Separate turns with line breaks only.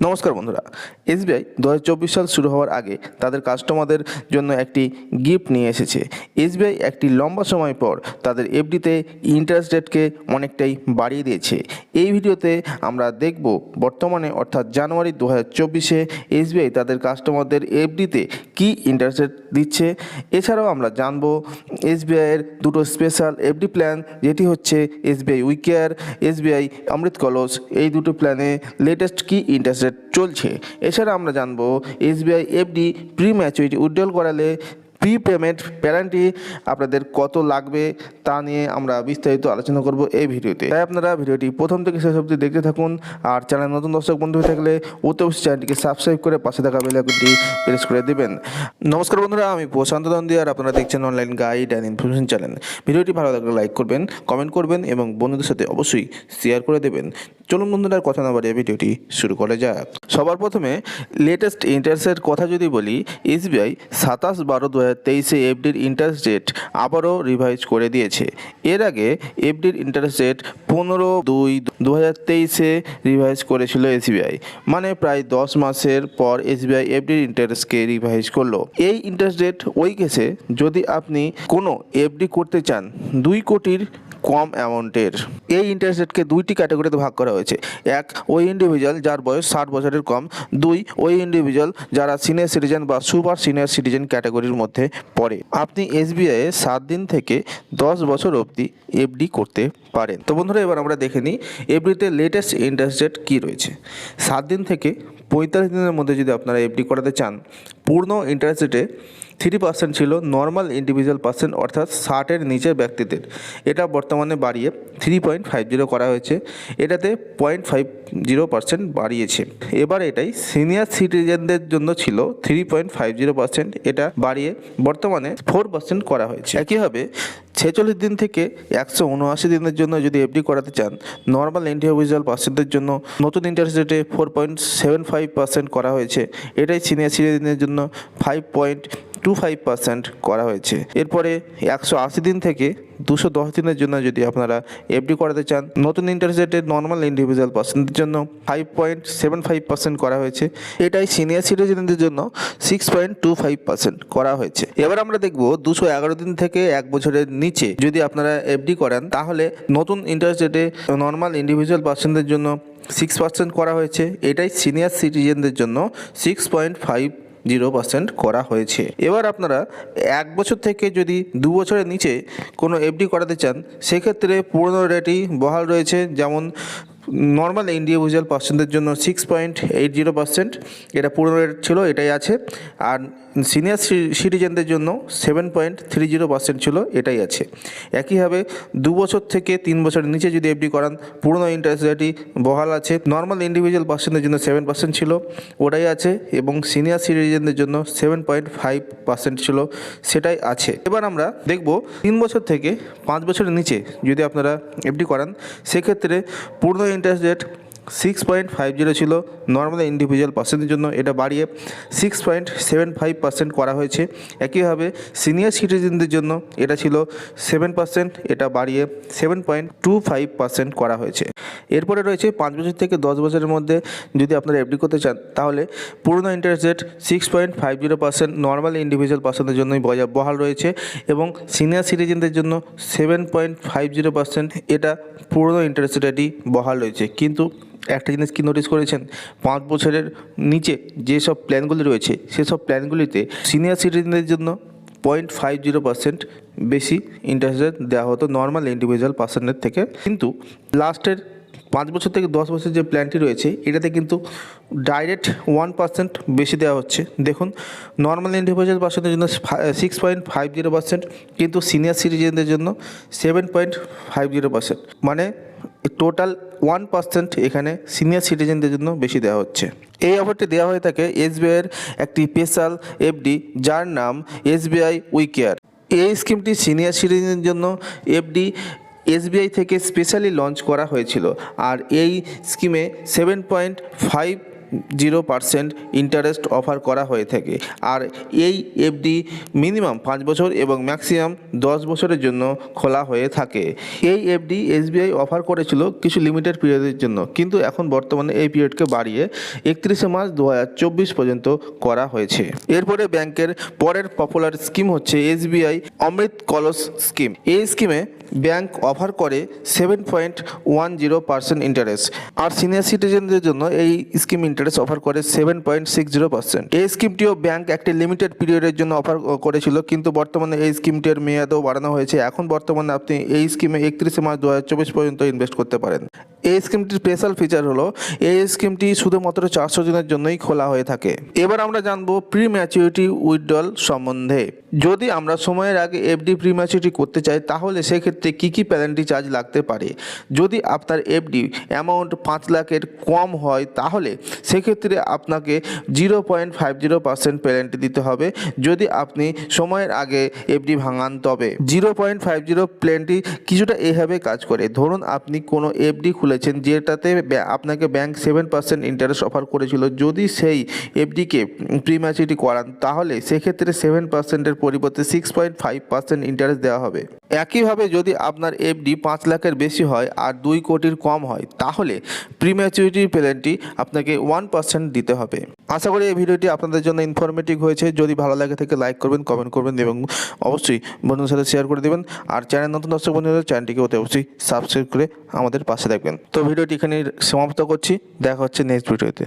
নমস্কার বন্ধুরা, এসবিআই দু সাল শুরু হওয়ার আগে তাদের কাস্টমারদের জন্য একটি গিফট নিয়ে এসেছে। এসবিআই একটি লম্বা সময় পর তাদের এফডিতে ইন্টারেস্ট রেটকে অনেকটাই বাড়িয়ে দিয়েছে। এই ভিডিওতে আমরা দেখব বর্তমানে অর্থাৎ জানুয়ারি দু হাজার চব্বিশে এসবিআই তাদের কাস্টমারদের এফডিতে কী ইন্টারেস্ট রেট দিচ্ছে। এছাড়াও আমরা জানব এসবিআইয়ের দুটো স্পেশাল এফডি প্ল্যান যেটি হচ্ছে এসবিআই উইকেয়ার, এসবিআই অমৃত কলস, এই দুটো প্ল্যানে লেটেস্ট কী ইন্টারেস্ট চলছে। এছাড়া আমরা জানব SBI FD pre maturity withdrawal করালে প্রি পেমেন্ট প্যারান্টি আপনাদের কত লাগবে তা নিয়ে আমরা বিস্তারিত আলোচনা করব এই ভিডিওতে। তাই আপনারা ভিডিওটি প্রথম থেকে শেষ অবধি দেখতে থাকুন আর চ্যানেল নতুন দর্শক বন্ধু হয়ে থাকলে অতি অবশ্যই চ্যানেলটিকে সাবস্ক্রাইব করে পাশে থাকা বেল প্রেস করে দেবেন। নমস্কার বন্ধুরা, আমি প্রশান্ত দন্দি আর আপনারা দেখছেন online guide and information channel. ভিডিওটি ভালো লাগলে লাইক করবেন, কমেন্ট করবেন এবং বন্ধুদের সাথে অবশ্যই শেয়ার করে দেবেন। চলুন বন্ধুরা, কথা না বাড়িয়ে ভিডিওটি শুরু করা যাক। সবার প্রথমে লেটেস্ট ইন্টারেস্টের কথা যদি বলি এসবিআই সাতাশ বারো দু হাজার তেইশে এফডির ইন্টারেস্ট রেট আবারও রিভাইজ করে দিয়েছে। এর আগে এফডির ইন্টারেস্ট রেট পনেরো দুই দু হাজার তেইশে রিভাইজ করেছিল এসবিআই মানে প্রায় দশ মাসের পর এসবিআই এফডির ইন্টারেস্টকে রিভাইজ করল। এই ইন্টারেস্ট রেট ওই কেসে যদি আপনি কোনো এফডি করতে চান, দুই কোটির কম অ্যামাউন্টের। এই ইন্টারেস্ট রেটকে দুইটি ক্যাটাগরিতে ভাগ করা হয়েছে। এক, ওই ইন্ডিভিজুয়াল যার বয়স ষাট বছরের কম। দুই, ওই ইন্ডিভিজুয়াল যারা সিনিয়র সিটিজেন বা সুপার সিনিয়র সিটিজেন ক্যাটাগরির মধ্যে পড়ে। আপনি এসবিআই এ সাত দিন থেকে দশ বছর অবধি এফডি করতে পারেন। তো বন্ধুরা, এবার আমরা দেখে নিই এফডিতে লেটেস্ট ইন্টারেস্ট রেট কী রয়েছে? সাত দিন থেকে পঁয়তাল্লিশ দিনের মধ্যে যদি আপনারা এফডি করাতে চান, পূর্ণ ইন্টারেস্ট রেটে থ্রি পার্সেন্ট ছিল নর্মাল ইন্ডিভিজুয়াল পার্সেন্ট অর্থাৎ ষাটের নিচের ব্যক্তিদের। এটা বর্তমানে বাড়িয়ে থ্রি পয়েন্ট ফাইভ জিরো করা হয়েছে। এটাতে পয়েন্ট ফাইভ জিরো পার্সেন্ট বাড়িয়েছে। এবার এটাই সিনিয়র সিটিজেনদের জন্য ছিল three point five zero percent এটা বাড়িয়ে বর্তমানে ফোর পার্সেন্ট করা হয়েছে। একইভাবে ছেচল্লিশ দিন থেকে একশো উনআশি দিনের জন্য যদি এফডি করাতে চান নর্মাল ইন্ডিভিজুয়াল পার্সেন্টের জন্য নতুন ইন্টারেস্ট রেটে four point seven five percent করা হয়েছে। এটাই সিনিয়র সিটিজেনের জন্য five point two five percent করা হয়েছে। এরপরে একশো আশি দিন থেকে দুশো দশ দিনের জন্য যদি আপনারা এফডি করাতে চান, নতুন ইন্টারেস্ট রেটে নর্মাল ইন্ডিভিজুয়াল পার্সেন্টের জন্য five point seven five percent করা হয়েছে। এটাই সিনিয়র সিটিজেনদের জন্য six point two five percent করা হয়েছে। এবার আমরা দেখব দুশো এগারো দিন থেকে এক বছরের নিচে যদি আপনারা এফডি করেন, তাহলে নতুন ইন্টারেস্ট রেটে নর্মাল ইন্ডিভিজুয়াল পার্সেন্টের জন্য সিক্স পার্সেন্ট করা হয়েছে। এটাই সিনিয়র সিটিজেনদের জন্য six point five zero percent করা হয়েছে। এবার আপনারা এক বছর থেকে যদি দু বছরের নিচে কোনো এফডি করাতে চান, সেক্ষেত্রে পুরনো রেটই বহাল রয়েছে। যেমন নর্মাল ইন্ডিভিজুয়াল পার্সেন্টের জন্য six point eight zero percent এটা পুরনো রেট ছিল, এটাই আছে। আর সিনিয়র সিটিজেনদের জন্য seven point three zero percent ছিল, এটাই আছে। একইভাবে দু বছর থেকে তিন বছরের নিচে যদি এফডি করান, পুরনো ইন্টারেস্ট রেটই বহাল আছে। নর্মাল ইন্ডিভিজুয়াল পার্সেন্টের জন্য সেভেন পার্সেন্ট ছিল, ওটাই আছে। এবং সিনিয়র সিটিজেনদের জন্য সেভেন পয়েন্ট ফাইভ পার্সেন্ট ছিল, সেটাই আছে। এবার আমরা দেখব তিন বছর থেকে পাঁচ বছরের নিচে যদি আপনারা এফডি করান, সেক্ষেত্রে পূর্ণ interest rate six point five zero ছিল নর্মাল ইন্ডিভিজুয়াল পার্সেন্টের জন্য। এটা বাড়িয়ে six point seven five percent করা হয়েছে। একইভাবে সিনিয়র সিটিজেনদের জন্য এটা ছিল সেভেন পার্সেন্ট এটা বাড়িয়ে seven point two five percent করা হয়েছে। এরপরে রয়েছে পাঁচ বছর থেকে দশ বছরের মধ্যে যদি আপনারা এফডি করতে চান, তাহলে পুরনো interest rate six point five zero percent normal individual পার্সেন্টের জন্যই বজা- বহাল রয়েছে এবং সিনিয়র সিটিজেনদের জন্য seven point five zero percent এটা পুরনো ইন্টারেস্ট রেটই বহাল রয়েছে। কিন্তু একটা জিনিস কি নোটিস করেছেন? পাঁচ বছরের নিচে যেসব প্ল্যানগুলি রয়েছে, সেসব প্ল্যানগুলিতে সিনিয়র সিটিজেনদের জন্য পয়েন্ট ফাইভ জিরো পার্সেন্ট বেশি ইন্টারেস্ট রেট দেওয়া হতো নর্মাল ইন্ডিভিজুয়াল পার্সেন্টের থেকে। কিন্তু লাস্টের পাঁচ বছর থেকে দশ বছর যে প্ল্যানটি রয়েছে, এটাতে কিন্তু ডাইরেক্ট ওয়ান পার্সেন্ট বেশি দেওয়া হচ্ছে। দেখুন নর্মাল ইন্ডিভিজুয়াল পার্সেন্টের জন্য six point five zero percent কিন্তু সিনিয়র সিটিজেনদের জন্য seven point five zero percent মানে টোটাল ওয়ান পার্সেন্ট এখানে সিনিয়র সিটিজেনদের জন্য বেশি দেওয়া হচ্ছে। এই অফারটি দেওয়া হয়ে থাকে এসবিআইয়ের একটি স্পেশাল এফডি যার নাম এসবিআই উইকেয়ার এই স্কিমটি সিনিয়র সিটিজেনের জন্য এফডি এসবিআই থেকে স্পেশালি লঞ্চ করা হয়েছিল। আর এই স্কিমে seven point five zero percent interest offer করা হয়ে থাকে। আর এই এফডি মিনিমাম পাঁচ বছর এবং ম্যাক্সিমাম দশ বছরের জন্য খোলা হয়ে থাকে। এই এফডি এসবিআই অফার করেছিল কিছু লিমিটেড পিরিয়ডের জন্য, কিন্তু এখন বর্তমানে এই পিরিয়ডকে বাড়িয়ে একত্রিশে মার্চ দু হাজার চব্বিশ পর্যন্ত করা হয়েছে। এরপরে ব্যাংকের পরের পপুলার স্কিম হচ্ছে এসবিআই অমৃত কলস স্কিম এই স্কিমে ব্যাংক অফার করে seven point one zero percent interest আর সিনিয়র সিটিজেনদের জন্য এই স্কিম ইন্টারেস্ট অফার করে seven point six zero percent এই স্কিমটিও ব্যাংক একটি লিমিটেড পিরিয়ডের জন্য অফার করেছিল, কিন্তু বর্তমানে এই স্কিমটির মেয়াদও বাড়ানো হয়েছে। এখন বর্তমানে আপনি এই স্কিমে একত্রিশে মার্চ দু হাজার চব্বিশ পর্যন্ত ইনভেস্ট করতে পারেন। এই স্কিমটির স্পেশাল ফিচার হলো, এই স্কিমটি শুধুমাত্র চারশো জনের জন্যই খোলা হয়ে থাকে। এবার আমরা জানব প্রি ম্যাচুরিটি উইথড্রল সম্বন্ধে। যদি আমরা সময়ের আগে এফডি প্রি ম্যাচুরিটি করতে চাই, তাহলে সেক্ষেত্রে কী কী প্যালেন্টি চার্জ লাগতে পারে? যদি আপনার এফডি অ্যামাউন্ট পাঁচ লাখের কম হয়, তাহলে সেক্ষেত্রে আপনাকে zero point five zero percent penalty দিতে হবে যদি আপনি সময়ের আগে এফডি ভাঙান তবে। জিরো পয়েন্ট ফাইভ জিরো প্ল্যানটি কিছুটা এভাবে কাজ করে। ধরুন আপনি কোনো এফডি খুলেছেন যেটাতে আপনাকে bank seven percent interest offer করেছিল। যদি সেই এফডিকে প্রিম্যাচুরিটি করান, তাহলে সেক্ষেত্রে সেভেন পার্সেন্টের পরিবর্তে six point five percent interest দেওয়া হবে। একইভাবে যদি আপনার এফডি পাঁচ লাখের বেশি হয় আর দুই কোটির কম হয়, তাহলে প্রিম্যাচুরিটি প্ল্যানটি আপনাকে ওয়ান পার্সেন্ট দিতে হবে। আশা করি এই ভিডিওটি আপনাদের জন্য ইনফরমেটিভ হয়েছে। যদি ভালো লাগে থেকে লাইক করবেন কমেন্ট করবেন এবং অবশ্যই বন্ধুদের সাথে শেয়ার করে দেবেন। আর চ্যানেল নতুন দর্শক বন্ধুদের চ্যানেলটিকে অতি অবশ্যই সাবস্ক্রাইব করে আমাদের পাশে দেখবেন তো ভিডিওটি এখানে সমাপ্ত করছি। দেখা হচ্ছে নেক্সট ভিডিওতে